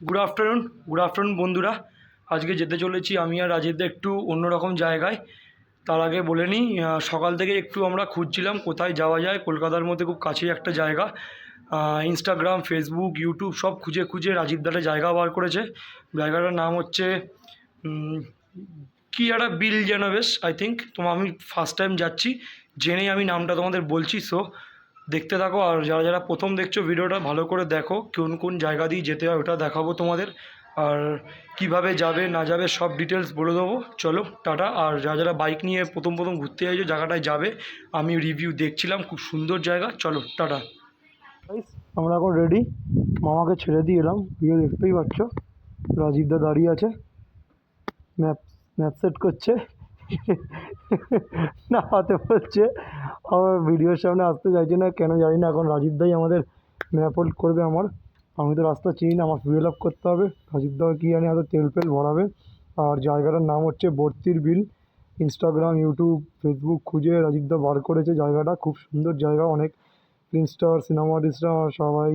Good afternoon good afternoon বন্ধুরা। আজকে যেতে চলেছি আমি আর রাজীবদা একটু অন্যরকম জায়গায়। তার আগে বলে নিই সকাল থেকে একটু আমরা খুঁজছিলাম কোথায় যাওয়া যায়। কলকাতার মধ্যে খুব কাছেই একটা জায়গা। ইনস্টাগ্রাম ফেসবুক ইউটিউব সব খুঁজে খুঁজে রাজীবদাটা জায়গা বার করেছে। জায়গাটার নাম হচ্ছে কি একটা বিল যেন বেশ আই থিঙ্ক তোমার আমি ফার্স্ট টাইম যাচ্ছি। জেনেই আমি নামটা তোমাদের বলছি সো দেখতে থাকো। আর যারা যারা প্রথম দেখছ ভিডিওটা, ভালো করে দেখো কোন কোন জায়গা দিয়ে যেতে হয়, ওটা দেখাবো তোমাদের। আর কীভাবে যাবে, না যাবে, সব ডিটেলস বলে দেবো। চলো, টাটা। আর যারা যারা বাইক নিয়ে প্রথম প্রথম ঘুরতে চাইছো জায়গাটায় যাবে। আমি রিভিউ দেখছিলাম, খুব সুন্দর জায়গা। চলো, টাটা। আমরা এখন রেডি মামাকে ছেড়ে দিয়ে এলাম। ভিডিও দেখতেই পাচ্ছ। রাজীবদা দাঁড়িয়ে আছে। ম্যাপ ম্যাপ সেট করছে। না, হাতে বলছে। আমার ভিডিওর সামনে আসতে চাইছে না, কেন জানি না। এখন রাজীব দাই আমাদের ম্যাপ করবে আমার। আমি তো রাস্তা চিনি না, আমার ফুয়েল আপ করতে হবে। রাজীব দা কি জানি হয়তো তেল ফেল ভরাবে। আর জায়গাটার নাম হচ্ছে Bortir Beel. Instagram YouTube Facebook খুঁজে রাজীব দা বার করেছে জায়গাটা। খুব সুন্দর জায়গা, অনেক ফিল্ম স্টার সিনেমা আর্টিস্টরা সবাই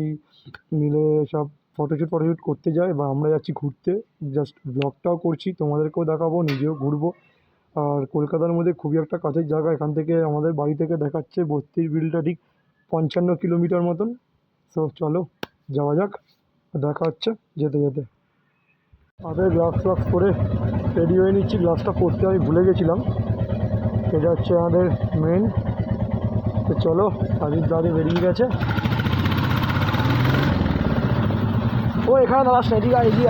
মিলে সব ফটোশ্যুট ফটোশ্যুট করতে যায়। বা আমরা যাচ্ছি ঘুরতে। জাস্ট ব্লগটাও করছি, তোমাদেরকেও দেখাবো, নিজেও ঘুরবো। আর কলকাতার মধ্যে খুবই একটা কাছের জায়গা, এখান থেকে আমাদের বাড়ি থেকে দেখাচ্ছে বত্রিশ বিলটা ঠিক পঞ্চান্ন কিলোমিটার মতন। সো চলো, যাওয়া যাক, দেখা হচ্ছে, যেতে যেতে। হাতে গ্লাস ফ্লাভস করে রেডি হয়ে নিচ্ছি, গ্লাসটা পরতে আমি ভুলে গেছিলাম। এটা হচ্ছে আমাদের মেন তো চলো রাজীব দাদি বেরিয়ে গেছে। ও, এখানে দাঁড়াস না, এদিকে এদিকে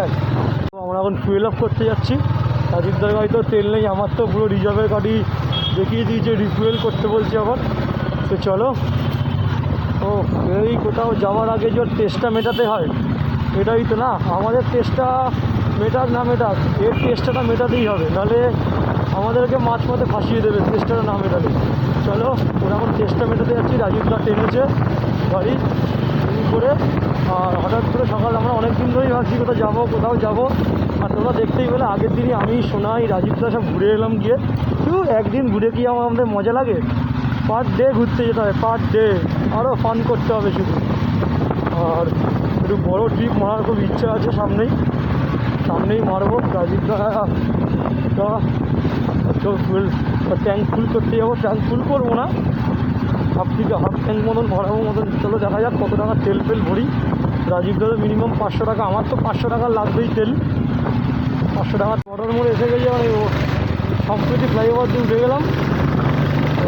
আমরা এখন ফুয়েল আপ করতে যাচ্ছি। রাজীবদার গাড়ি তো তেল নেই, আমার তো পুরো রিজার্ভের গাড়ি দেখিয়ে দিয়েছে রিফুয়েল করতে বলছে আবার। তো চলো। ও, এই কোথাও যাওয়ার আগে যে টেস্টটা মেটাতে হয়, এটাই তো না? আমাদের টেস্টটা মেটাক না মেটাক, এর টেস্টটা মেটাতেই হবে। নাহলে আমাদেরকে মাছ পথে ফাঁসিয়ে দেবে টেস্টটা না মেটালে। চলো, ওরা এখন টেস্টটা মেটাতে যাচ্ছি রাজীবদা টেনেছে গাড়ি। করে। আর হঠাৎ করে সকাল আমরা অনেক দিন ধরেই ভাবছি কোথাও যাব কোথাও যাব। আর তোমরা দেখতেই পেলে, আগের দিনই আমি সোনাই রাজীবদা সব ঘুরে এলাম গিয়ে। শুধু একদিন ঘুরে কি আমার আমাদের মজা লাগে? পার ডে ঘুরতে যেতে হবে পার ডে। আরও ফান করতে হবে শুধু। আর একটু বড়ো ট্রিপ মারার খুব ইচ্ছা আছে সামনেই। সামনেই মারবো। রাজীবদা তো ট্যাঙ্ক ফুল করতে যাব। ট্যাঙ্ক ফুল করব না। হাফ থেকে হাফ ট্যাঙ্ক মতন ভরাবো মতন। চলো, দেখা যাক কত টাকা তেল ফেল ভরি। রাজীব দাদা মিনিমাম পাঁচশো টাকা। আমার তো পাঁচশো টাকা লাগবেই তেল। পাঁচশো টাকা বর্ডার মোড়ে এসে গেছে ও সম্প্রতি ফ্লাইওভার দিয়ে উঠে গেলাম।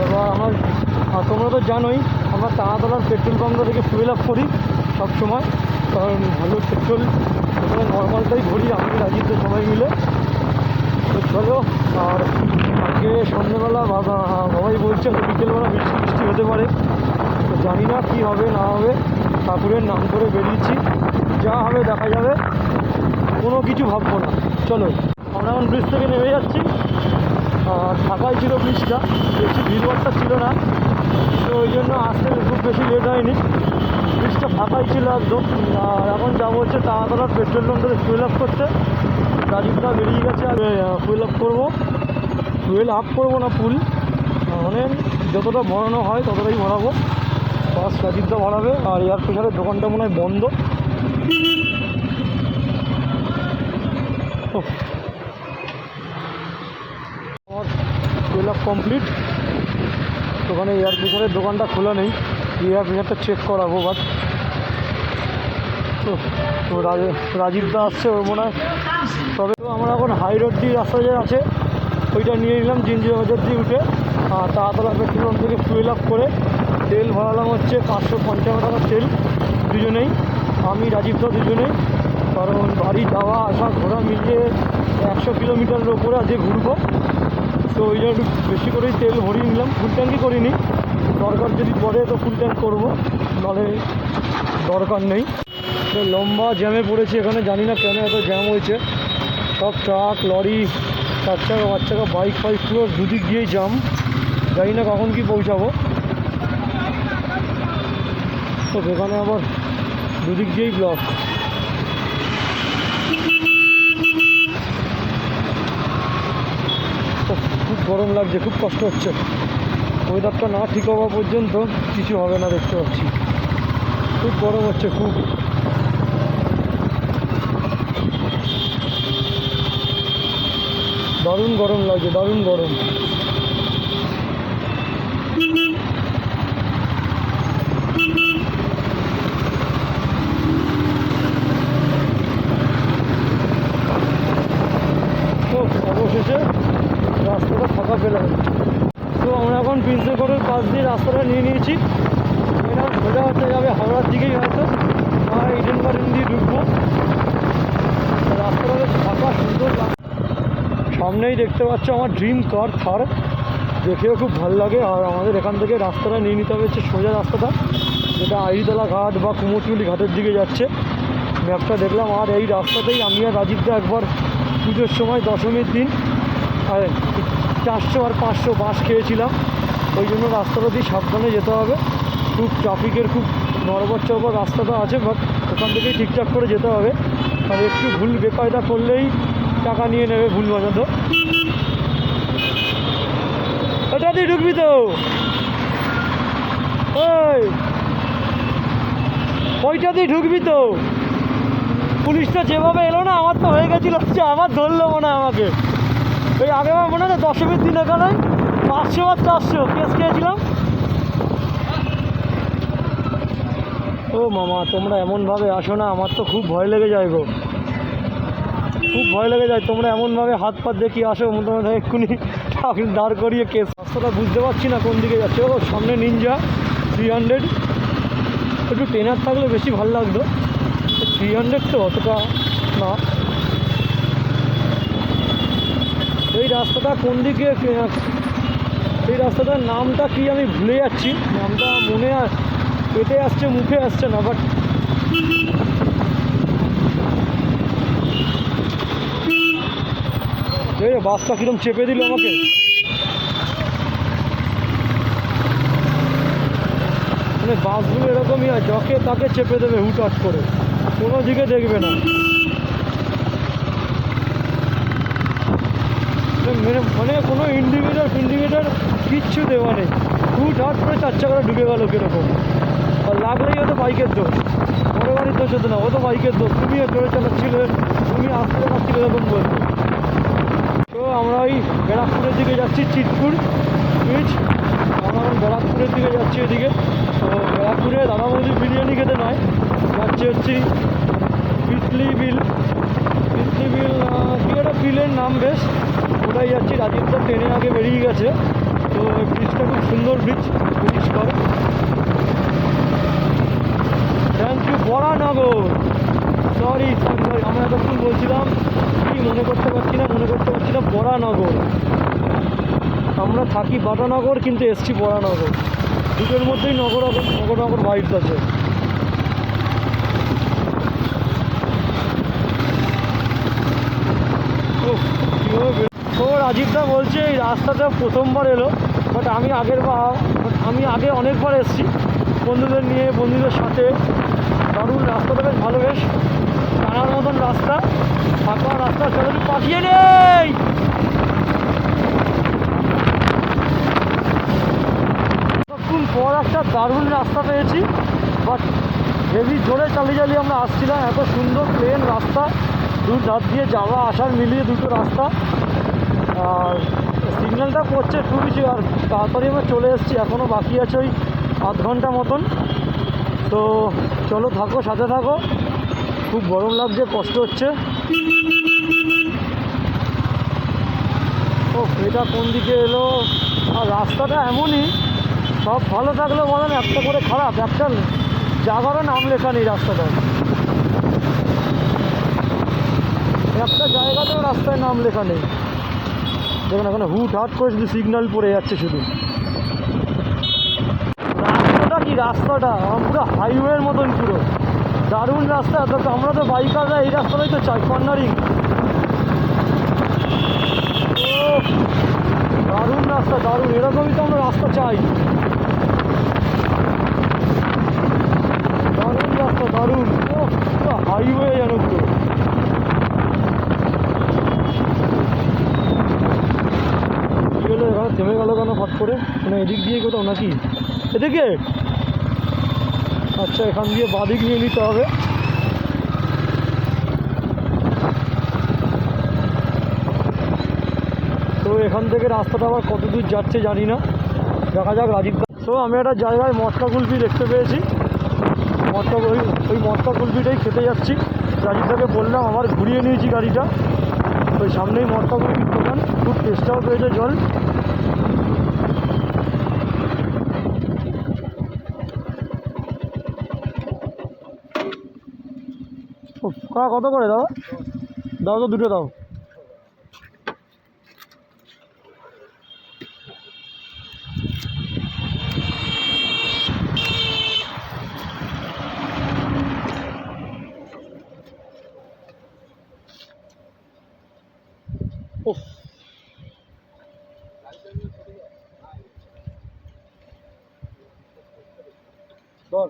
এবার আমার আর তোমরা তো জানোই, আমরা তাড়াতলার পেট্রোল পাম্পটা থেকে ফুয়েল আপ করি সবসময়। কারণ ভালো পেট্রোল নর্মালটাই ঘুরি আমি রাজীবদের সবাই মিলে। চলো, আর আজকে সন্ধ্যেবেলা বাবা, বাবাই বলছে বিকেলবেলা বৃষ্টি বৃষ্টি হতে পারে। তো জানি না কী হবে, না হবে, ঠাকুরের নাম করে বেরিয়েছি। যা হবে দেখা যাবে, কোনো কিছু ভাববো না। চলো, আমরা এখন ব্রিজ থেকে নেমে যাচ্ছি। আর ফাঁকাই ছিল ব্রিজটা, বেশি ভিড়ভাড়টা ছিল না। তো ওই জন্য আসতে খুব বেশি লেট হয়নি। ব্রিজটা ফাঁকাই ছিল একদম। আর এখন যাব হচ্ছে তাড়াতাড়ি পেট্রোল পাম্পে ফুয়েল আপ করতে। রাজীবটা বেরিয়ে গেছে, আর ফুয়েল আপ করব। ফুয়েল আপ করব না ফুল মানে যতটা ভরানো হয় ততটাই ভরাবো। বাস রাজীবটা ভরাবে, আর এয়ার প্রেশারের দোকানটা মনে হয় বন্ধ। আমার ফুয়েল আপ কমপ্লিট দোকানে এয়ার প্রেশারের দোকানটা খোলা নেই এয়ার প্রেশারটা চেক করাবো বাট তো রাজীব রাজীবদা আসছে ওর মনে হয়। তবে আমরা এখন হাই রোড দিয়ে রাস্তা যে আছে। ওইটা নিয়ে নিলাম, জিঞ্জির বাজার দিয়ে উঠে। আর তাড়াতাড়া পেট্রোল পাম্প থেকে ফুয়েল আপ করে তেল ভরালাম হচ্ছে পাঁচশো পঞ্চান্ন টাকার তেল দুজনেই। আমি, রাজীব রাজীবদা দুজনেই। কারণ বাড়ি যাওয়া, আসা, ঘোরা মিলিয়ে একশো কিলোমিটারের ওপরে আজকে ঘুরবো। তো ওই জন্য বেশি করেই তেল ভরিয়ে নিলাম। ফুল ট্যাঙ্কই করিনি। দরকার যদি পড়ে তো ফুল ট্যাঙ্ক করব। নাহলে দরকার নেই। লম্বা জ্যামে পড়েছি এখানে, জানি না কেন এত জ্যাম হয়েছে। সব ট্রাক, লরি চার চাকা পাঁচ চাকা বাইক ফাইক পুরো দুদিক দিয়েই জাম জানি না কখন কি পৌঁছাবো। তো সেখানে আবার দুদিক দিয়েই ব্লক খুব গরম লাগছে, খুব কষ্ট হচ্ছে। ওয়েদারটা না ঠিক হওয়া পর্যন্ত কিছু হবে না, দেখতে পাচ্ছি। খুব গরম হচ্ছে, খুব। দারুণ গরম লাগছে, দারুণ গরম। অবশেষে রাস্তাটা ফাঁকা পেলাম। তো আমরা এখন প্রিন্সেপলের পাশ দিয়ে রাস্তাটা নিয়ে নিয়েছি। এটা সোজা হচ্ছে যাবে হাওড়ার দিকেই হয়তো। আর ইডেন গার্ডেন দিয়ে ঢুকবো। রাস্তাটা ফাঁকা, সুন্দর সামনেই দেখতে পাচ্ছ আমার ড্রিম কার থার দেখেও খুব ভালো লাগে। আর আমাদের এখান থেকে রাস্তাটা নিয়ে নিতে হবে হচ্ছে সোজা রাস্তাটা, যেটা আইরিতলা ঘাট বা কুমোরটুলি ঘাটের দিকে যাচ্ছে। ম্যাপটা দেখলাম, আর এই রাস্তাতেই আমি আর রাজীবদা একবার পুজোর সময় দশমীর দিন, আর, চারশো আর পাঁচশো বাস খেয়েছিলাম। ওই জন্য রাস্তাটা দিয়ে সাবধানে যেতে হবে। খুব ট্রাফিকের খুব নড়বড় চড়বড় রাস্তাটা আছে বাট ওখান থেকেই ঠিকঠাক করে যেতে হবে। আর একটু ভুল বেকায়দা করলেই টাকা নিয়ে নেবে ভুল বাজাতো ওটা দিয়ে ঢুকবি তো। ওই। ওইটা দিয়ে ঢুকবি তো। পুলিশটা যেভাবে এলো না, আমার তো হয়ে গেছিল যে আমার ধরলো মনে আমাকে। ওই আগে আমার মনে হয় দশমীর দিন এখানে? পাঁচশো আর চারশো কেস খেয়েছিলাম। ও মামা, তোমরা এমনভাবে আসো না, আমার তো খুব ভয় লেগে যায় গো। খুব ভয় লেগে যায়, তোমরা এমনভাবে হাত পাত দেখিয়ে আসো? তোমাদের এক্ষুনি দাঁড় করিয়ে কেস। রাস্তাটা বুঝতে পারছি না কোন দিকে যাচ্ছে। ও, সামনে নিনজা থ্রি হান্ড্রেড একটু ট্রেনার থাকলে বেশি ভালো লাগতো। থ্রি হান্ড্রেড তো অতটা না। এই রাস্তাটা কোন দিকে এই রাস্তাটার নামটা কি আমি ভুলে যাচ্ছি। নামটা মনে আ- পেটে আসছে, মুখে আসছে না বাট এই বাসটা কিরম চেপে দিল আমাকে? মানে বাসগুলো এরকমই হয়, যকে তাকে চেপে দেবে হুটহাট করে। কোনো দিকে দেখবে না। মানে মানে কোনো ইন্ডিকেটার ফিন্ডিকেটার কিচ্ছু দেওয়া নেই। হুটহাট করে চার চাকাটা ঢুকে গেল কীরকম। আর লাগলেই হয়তো বাইকের দোষ। বড় গাড়ির দোষ হতো না, ও তো বাইকের দোষ। তুমিও জোরে চালাচ্ছিলে তুমি আসতে চালাচ্ছিলে এরকম বলতো তো আমরা ওই ব্যারাকপুরের দিকে যাচ্ছি চিতপুর ব্রিজ আমরা ব্যারাকপুরের দিকে যাচ্ছি এদিকে। তো ব্যারাকপুরে দাদা বৌদি বিরিয়ানি খেতে নয়, যাচ্ছি হচ্ছি পিতলি বিল। পিতলি বিল কী একটা বিলের নাম বেশ। ওটাই যাচ্ছি রাজীব ট্রেনে আগে বেরিয়ে গেছে। তো ব্রিজটা খুব সুন্দর ব্রিজ পরিষ্কার thank you Baranagar sorry sorry আমরা এতক্ষণ বলছিলাম কি মনে করতে পারছি না মনে করতে পারছি না বরানগর আমরা থাকি বাটানগর, কিন্তু এসছি বরানগর। দুটোর মধ্যেই নগর নগর নগর ভাইবস আছে। রাজীবদা বলছে এই রাস্তাটা প্রথমবার এলো বাট আমি আগের বার আমি আগে অনেকবার এসছি। বন্ধুদের নিয়ে, বন্ধুদের সাথে। দারুণ রাস্তাটা বেশ ভালো, বেশ টানার মতন রাস্তা ফাঁকা রাস্তা চলে পাঠিয়ে নেই কতক্ষণ পর একটা দারুণ রাস্তা পেয়েছি বাট হেভি জোরে চালিয়ে চালিয়ে আমরা আসছিলাম। এত সুন্দর প্লেন রাস্তা। দু ধার দিয়ে যাওয়া, আসার, মিলিয়ে দুটো রাস্তা। আর সিগন্যালটা করছে বেশি, আর তাড়াতাড়ি আমরা চলে এসেছি। এখনও বাকি আছে ওই আধ ঘণ্টা মতন। তো চলো থাকো, সাথে থাকো। খুব গরম লাগছে, কষ্ট হচ্ছে। ও এটা কোন দিকে এলো? আর রাস্তাটা এমনই। সব ভালো থাকলেও বলেন, একটা করে খারাপ, একটা জায়গারও নাম লেখা নেই রাস্তাটায়। একটা জায়গাতেও রাস্তায় নাম লেখা নেই। দেখুন, এখানে হুট হাট করে শুধু সিগন্যাল পড়ে যাচ্ছে শুধু। রাস্তাটা কি রাস্তাটা? পুরো হাইওয়ের মতন পুরো। দারুণ রাস্তা। তো আমরা তো বাইকাররা এই রাস্তাটাই তো চাই কর্নারিং দারুণ রাস্তা, দারুণ। এরকমই তো আমরা রাস্তা চাই দারুণ রাস্তা দারুণ ও পুরো হাইওয়ে যেন পুরো কি হলো এখানে ফট করে মানে এদিক দিয়ে কোথাও নাকি? এদিকে? আচ্ছা এখান দিয়ে বাদিক নিয়ে নিতে হবে। তো এখান থেকে রাস্তাটা আবার কত দূর যাচ্ছে জানি না। দেখা যাক, রাজীব তো আমি একটা জায়গায় মটকা কুলফি দেখতে পেয়েছি। মটকা ওই ওই মটকা কুলফিটাই খেতে যাচ্ছি। রাজীবদাকে বললাম, আমার ঘুরিয়ে নিয়েছি গাড়িটা। ওই সামনেই মটকা কুলফির দোকান খুব টেস্টাও পেয়েছে জল। কত করে দাও? দাও তো দুটো দাও। ধর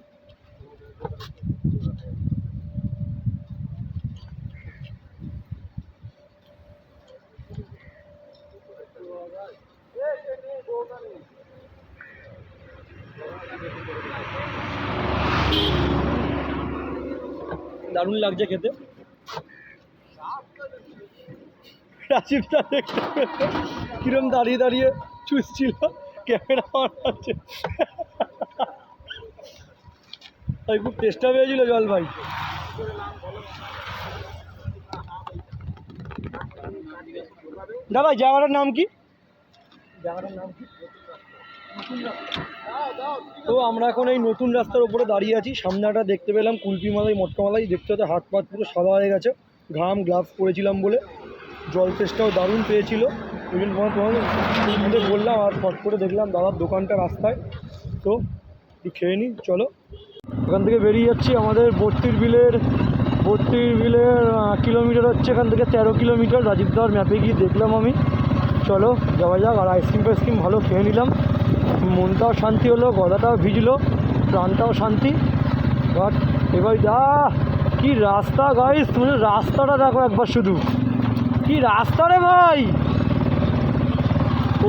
দারুণ লাগছে খেতে। রাজীবটা দেখতে কিরম দাঁড়িয়ে দাঁড়িয়ে চুষছিল। ক্যামেরা আছে ভাই খুব চেষ্টা পেয়েছিল জল ভাই। দাদা জায়গাটার নাম কি? জায়গাটার নাম কি? তো আমরা এখন এই নতুন রাস্তার উপরে দাঁড়িয়ে আছি। সামনে একটা দেখতে পেলাম কুলপি মালাই মটকা মালাই। দেখতে হতে হাত পাত পুরো সাদা হয়ে গেছে। ঘাম গ্লাভস পরেছিলাম বলে। জল টেস্টটাও দারুণ পেয়েছিল। ওই জন্য তোমার বললাম আর ফট করে দেখলাম দাদার দোকানটা রাস্তায়। তো একটু খেয়ে নিই চলো। এখান থেকে বেরিয়ে যাচ্ছি আমাদের বত্রির বিলের বত্রির বিলের কিলোমিটার হচ্ছে এখান থেকে তেরো কিলোমিটার রাজীবদার ম্যাপে গিয়ে দেখলাম আমি। চলো, যাওয়া যাক, আর আইসক্রিম ফাইসক্রিম ভালো খেয়ে নিলাম। মনটাও শান্তি হলো, গলাটাও ভিজলো, প্রাণটাও শান্তি। বাট এবার যা, কি রাস্তা গাইস তুমি রাস্তাটা দেখো একবার শুধু। কি রাস্তা রে ভাই!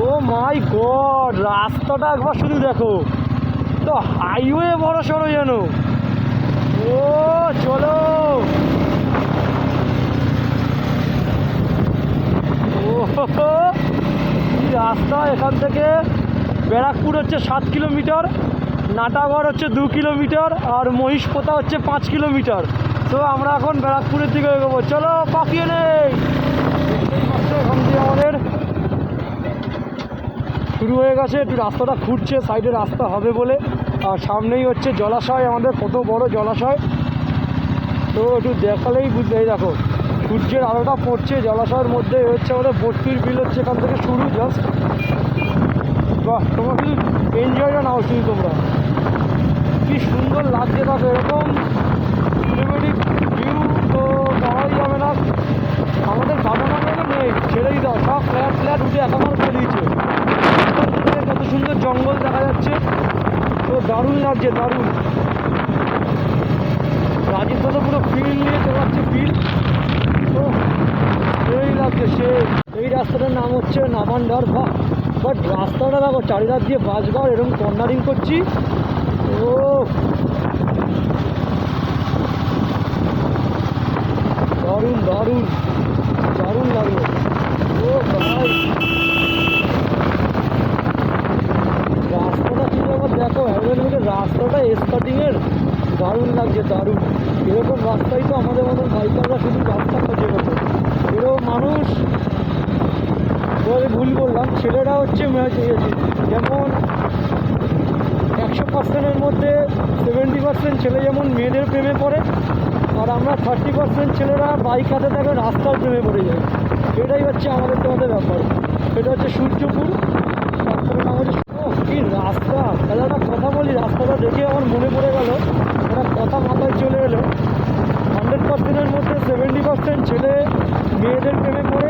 ও মাই গড রাস্তাটা একবার শুধু দেখো। তো হাইওয়ে বড় সড়ো যেন। ও, চলো। ও রাস্তা এখান থেকে? ব্যারাকপুর হচ্ছে সাত কিলোমিটার, নাটাগড় হচ্ছে দু কিলোমিটার, আর মহিষপোতা হচ্ছে পাঁচ কিলোমিটার। তো আমরা এখন ব্যারাকপুরের দিকে এগোবো। চলো, পাকিয়ে নেই। এখান দিয়ে আমাদের শুরু হয়ে গেছে। একটু রাস্তাটা খুঁড়ছে, সাইডে রাস্তা হবে বলে। আর সামনেই হচ্ছে জলাশয়, আমাদের কত বড় জলাশয়। তো একটু দেখালেই বুঝতে দেখো, সূর্যের আলোটা পড়ছে, জলাশয়ের মধ্যে হচ্ছে আমাদের বস্তির বিল হচ্ছে এখান থেকে শুরু জাস্ট বাহ, তোমরা শুধু এনজয়টা নাও শুধু তোমরা। কি সুন্দর লাগছে দেখো, এরকম ভিউ তো পাওয়াই যাবে না। আমাদের তো নেই, ছেড়েই দাও, সব ফ্ল্যাট ফ্ল্যাট উঠে একাকার করে দিয়েছে। কত সুন্দর জঙ্গল দেখা যাচ্ছে। দারুণ লাগছে, দারুণ। রাজীব তো পুরো ফিল নিয়ে চলাচ্ছে তো সেই লাগছে, সে এই রাস্তাটার নাম হচ্ছে নামান্ডার বাহ বাট রাস্তাটা দেখো, চারিধার দিয়ে বাসঘর এরকম কর্নারিং করছি। ও। দারুণ দারুণ দারুণ লাগল। ও ভাই রাস্তাটা কিন্তু আবার অ্যাভেলেবেল রাস্তাটা স্টার্টিংয়ের দারুণ লাগছে, দারুণ। এরকম রাস্তায় তো আমাদের মতন বাইকাররা শুধু রাস্তা খুঁজে পেত এরকম মানুষ ভুল করলাম ছেলেরা হচ্ছে যেমন একশো পার্সেন্টের মধ্যে সেভেন্টি পার্সেন্ট ছেলে যেমন মেয়েদের প্রেমে পড়ে, আর আমরা থার্টি পার্সেন্ট ছেলেরা বাইক হাতে থাকে, রাস্তার প্রেমে পড়ে যায় এটাই হচ্ছে আমাদের তোমাদের ব্যাপার। এটা হচ্ছে সূর্যপুর রাস্তাটার নাম হচ্ছে কি রাস্তা? একটা কথা বলি, রাস্তাটা দেখে আমার মনে পড়ে গেল একটা কথা মাথায় চলে এলো। হান্ড্রেড পার্সেন্টের মধ্যে সেভেন্টি পার্সেন্ট ছেলে মেয়েদের প্রেমে পড়ে,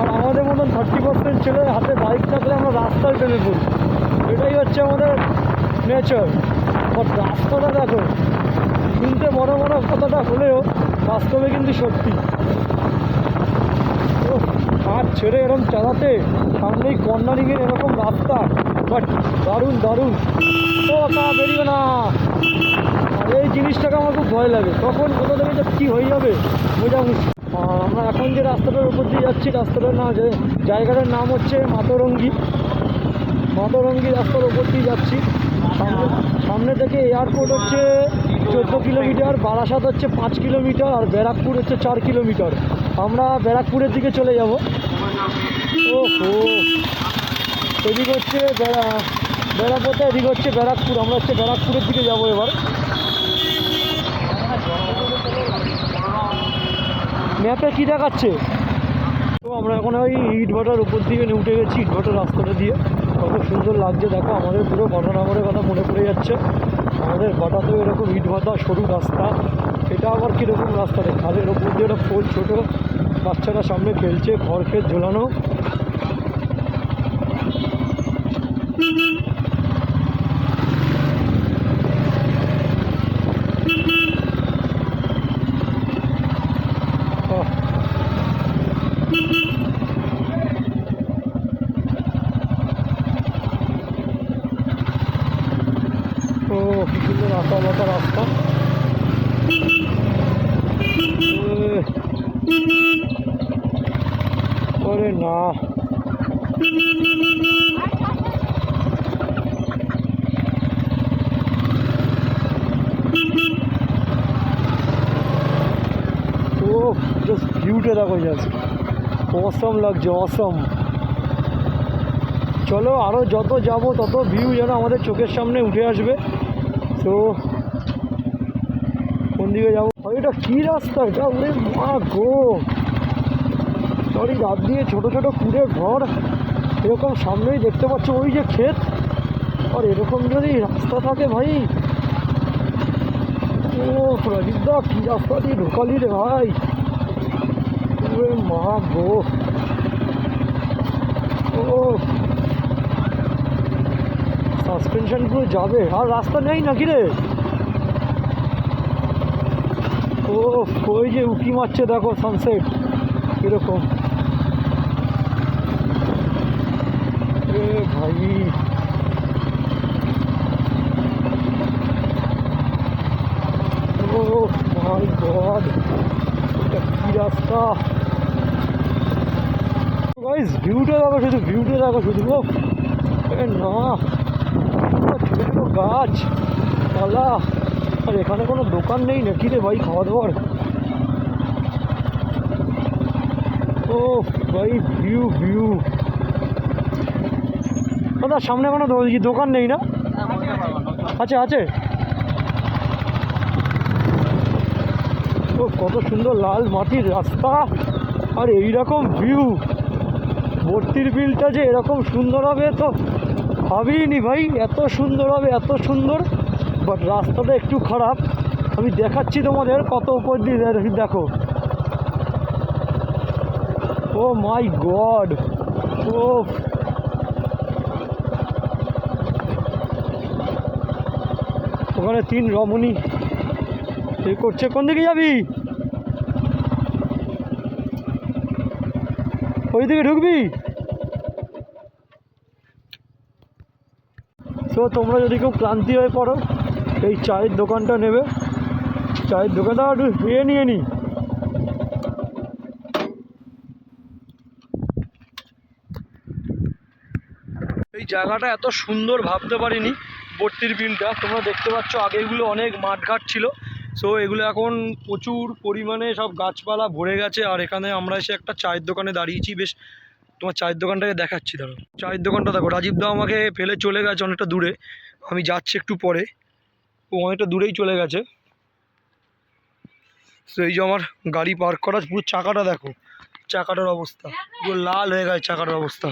আর আমাদের মতন থার্টি পার্সেন্ট ছেলে হাতে বাইক থাকলে আমরা রাস্তায় প্রেমে পড়ি। এটাই হচ্ছে আমাদের নেচার বাট রাস্তাটা দেখো শুনতে বড় বড় কথাটা হলেও বাস্তবে কিন্তু সত্যি। হাত ছেড়ে এরকম চালাতে সামনেই কর্নারিংয়ের এরকম রাস্তা। বাট দারুণ দারুণ। ও, তা বেরিয়ে না আর এই জিনিসটাকে আমার খুব ভয় লাগে। তখন কোথা থেকে যে কী হয়ে যাবে, বোঝা মুশকিল। আমরা এখন যে রাস্তাটার উপর দিয়ে যাচ্ছি, রাস্তাটার না, যে জায়গাটার নাম হচ্ছে মাতরঙ্গি। মাতরঙ্গি রাস্তার উপর দিয়ে যাচ্ছি। সামনে সামনে থেকে এয়ারপোর্ট হচ্ছে চোদ্দ কিলোমিটার, বারাসাত হচ্ছে পাঁচ কিলোমিটার, আর ব্যারাকপুর হচ্ছে চার কিলোমিটার। আমরা ব্যারাকপুরের দিকে চলে যাব। ও এদিক হচ্ছে বেড়া বেড়াপোতে এদিক হচ্ছে ব্যারাকপুর। আমরা হচ্ছে ব্যারাকপুরের দিকে যাব এবার। ম্যাপে কী দেখাচ্ছে? তো আমরা এখন ওই ইট ভাটার উপর দিয়ে উঠে গেছি, ইট ভাটার রাস্তাটা দিয়ে। কত সুন্দর লাগছে, দেখো, আমাদের পুরো ঘটনাগরের কথা মনে পড়ে যাচ্ছে। আমাদের ঘটাতেও এরকম ইট ভাটা সরু রাস্তা। এটা আবার কীরকম রাস্তা রে? খালের ওপর দিয়ে একটা পোল ছোটো, বাচ্চারা সামনে খেলছে, ঘর খেত ঝোলানো। नहीं জাস্ট দেখো জাস্ট অসম লাগছে, অসম। চলো আরও যত যাব, তত ভিউ যেন আমাদের চোখের সামনে উঠে আসবে। তো, কোন দিকে যাব? এটা কী রাস্তা? এটা ওরে মা গো! সরি রাত দিয়ে ছোটো ছোটো কুড়ে ঘর। এরকম সামনেই দেখতে পাচ্ছ ওই যে ক্ষেত? আর এরকম যদি রাস্তা থাকে ভাই? ও প্রদীপদা কী রাস্তা দিয়ে ঢোকালি রে ভাই? ওরে মা গো। ও সাসপেনশন পুরো যাবে। আর রাস্তা নেই নাকি রে? ও ওই যে উকি মারছে দেখো সানসেট এরকম এ ভাই। ও মাই গড কি রাস্তা? গাইস ভিউটা দেখো শুধু ভিউটা দেখো শুধু ও না। ছোটো গাছ। পালা। আর এখানে কোনো দোকান নেই নাকি রে ভাই খাওয়া দাওয়ার ও ভাই ভিউ ভিউ দাদা সামনে কোনো দোকান নেই না? আছে আছে। ও কত সুন্দর লাল মাটির রাস্তা। আর এইরকম ভিউ ভর্তির বিলটা যে এরকম সুন্দর হবে তো ভাবিনি ভাই, এত সুন্দর হবে, এত সুন্দর। বাট রাস্তাটা একটু খারাপ। আমি দেখাচ্ছি তোমাদের কত উপর দিয়ে দেখো ও মাই গড। ও ওখানে তিন রমণী। এ করছে। কোন দিকে যাবি? ওই দিকে ঢুকবি? তো তোমরা যদি খুব ক্লান্তি হয়ে পড়ো, এই চায়ের দোকানটা নেবে। চায়ের দোকানটা একটু ইয়ে নিয়ে নি। এই জায়গাটা এত সুন্দর ভাবতে পারিনি বর্তির বিলটা। তোমরা দেখতে পাচ্ছ আগে এগুলো অনেক মাঠঘাট ছিল। সো এগুলো এখন প্রচুর পরিমাণে সব গাছপালা ভরে গেছে, আর এখানে আমরা এসে একটা চায়ের দোকানে দাঁড়িয়েছি, বেশ তোমার চায়ের দোকানটাকে দেখাচ্ছি, ধরো। চায়ের দোকানটা দেখো, রাজীব দা আমাকে ফেলে চলে গেছে অনেকটা দূরে, আমি যাচ্ছি একটু পরে, ও অনেকটা দূরেই চলে গেছে। তো এই যে আমার গাড়ি পার্ক করা, পুরো চাকাটা দেখো, চাকাটার অবস্থা, পুরো লাল হয়ে গেছে চাকাটার অবস্থা।